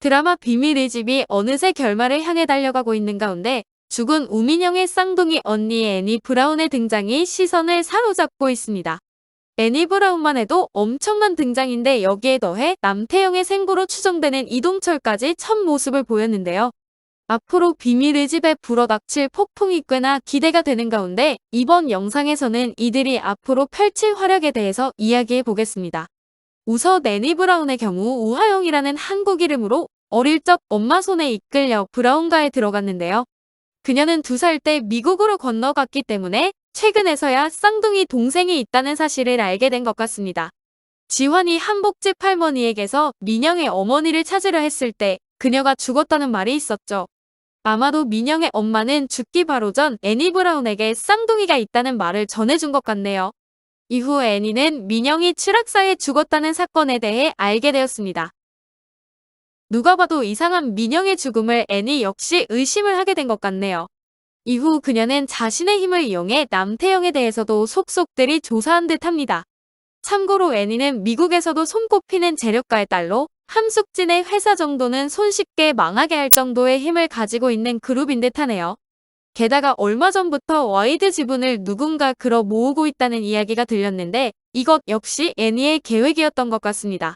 드라마 비밀의 집이 어느새 결말을 향해 달려가고 있는 가운데 죽은 우민영의 쌍둥이 언니 애니 브라운의 등장이 시선을 사로잡고 있습니다. 애니 브라운만 해도 엄청난 등장인데 여기에 더해 남태영의 생부로 추정되는 이동철까지 첫 모습을 보였는데요. 앞으로 비밀의 집에 불어닥칠 폭풍이 꽤나 기대가 되는 가운데 이번 영상에서는 이들이 앞으로 펼칠 활약에 대해서 이야기해 보겠습니다. 우선 애니 브라운의 경우 우하영이라는 한국 이름으로 어릴 적 엄마 손에 이끌려 브라운가에 들어갔는데요. 그녀는 두 살 때 미국으로 건너갔기 때문에 최근에서야 쌍둥이 동생이 있다는 사실을 알게 된 것 같습니다. 지환이 한복집 할머니에게서 민영의 어머니를 찾으려 했을 때 그녀가 죽었다는 말이 있었죠. 아마도 민영의 엄마는 죽기 바로 전 애니 브라운에게 쌍둥이가 있다는 말을 전해준 것 같네요. 이후 애니는 민영이 추락사에 죽었다는 사건에 대해 알게 되었습니다. 누가 봐도 이상한 민영의 죽음을 애니 역시 의심을 하게 된 것 같네요. 이후 그녀는 자신의 힘을 이용해 남태영에 대해서도 속속들이 조사한 듯 합니다. 참고로 애니는 미국에서도 손꼽히는 재력가의 딸로 함숙진의 회사 정도는 손쉽게 망하게 할 정도의 힘을 가지고 있는 그룹인 듯 하네요. 게다가 얼마 전부터 와이드 지분을 누군가 끌어 모으고 있다는 이야기가 들렸는데 이것 역시 애니의 계획이었던 것 같습니다.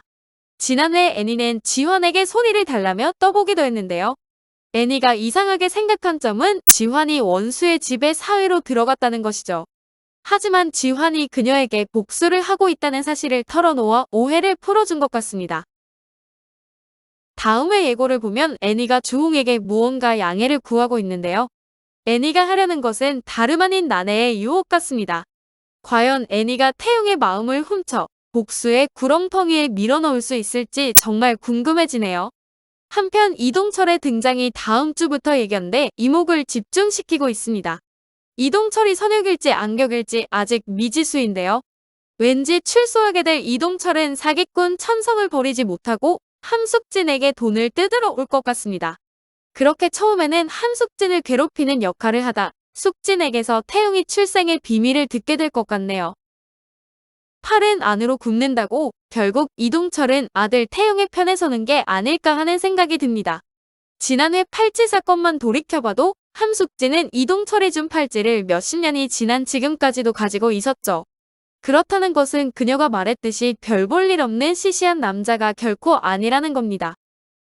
지난해 애니는 지환에게 손의를 달라며 떠보기도 했는데요. 애니가 이상하게 생각한 점은 지환이 원수의 집에 사회로 들어갔다는 것이죠. 하지만 지환이 그녀에게 복수를 하고 있다는 사실을 털어놓아 오해를 풀어준 것 같습니다. 다음의 예고를 보면 애니가 주홍에게 무언가 양해를 구하고 있는데요. 애니가 하려는 것은 다름 아닌 나네의 유혹 같습니다. 과연 애니가 태용의 마음을 훔쳐 복수의 구렁텅이에 밀어넣을 수 있을지 정말 궁금해지네요. 한편 이동철의 등장이 다음 주부터 예견돼 이목을 집중시키고 있습니다. 이동철이 선역일지 안격일지 아직 미지수인데요. 왠지 출소하게 될 이동철은 사기꾼 천성을 버리지 못하고 함숙진에게 돈을 뜯으러 올 것 같습니다. 그렇게 처음에는 함숙진을 괴롭히는 역할을 하다 숙진에게서 태용이 출생의 비밀을 듣게 될 것 같네요. 팔은 안으로 굽는다고 결국 이동철은 아들 태용의 편에 서는 게 아닐까 하는 생각이 듭니다. 지난해 팔찌 사건만 돌이켜봐도 함숙진은 이동철이 준 팔찌를 몇십 년이 지난 지금까지도 가지고 있었죠. 그렇다는 것은 그녀가 말했듯이 별 볼 일 없는 시시한 남자가 결코 아니라는 겁니다.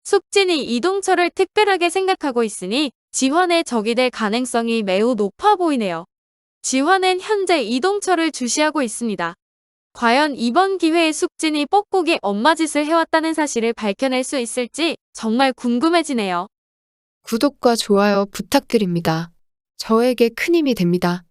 숙진이 이동철을 특별하게 생각하고 있으니 지환의 적이 될 가능성이 매우 높아 보이네요. 지환은 현재 이동철을 주시하고 있습니다. 과연 이번 기회에 숙진이 뻑국이 엄마 짓을 해왔다는 사실을 밝혀낼 수 있을지 정말 궁금해지네요. 구독과 좋아요 부탁드립니다. 저에게 큰 힘이 됩니다.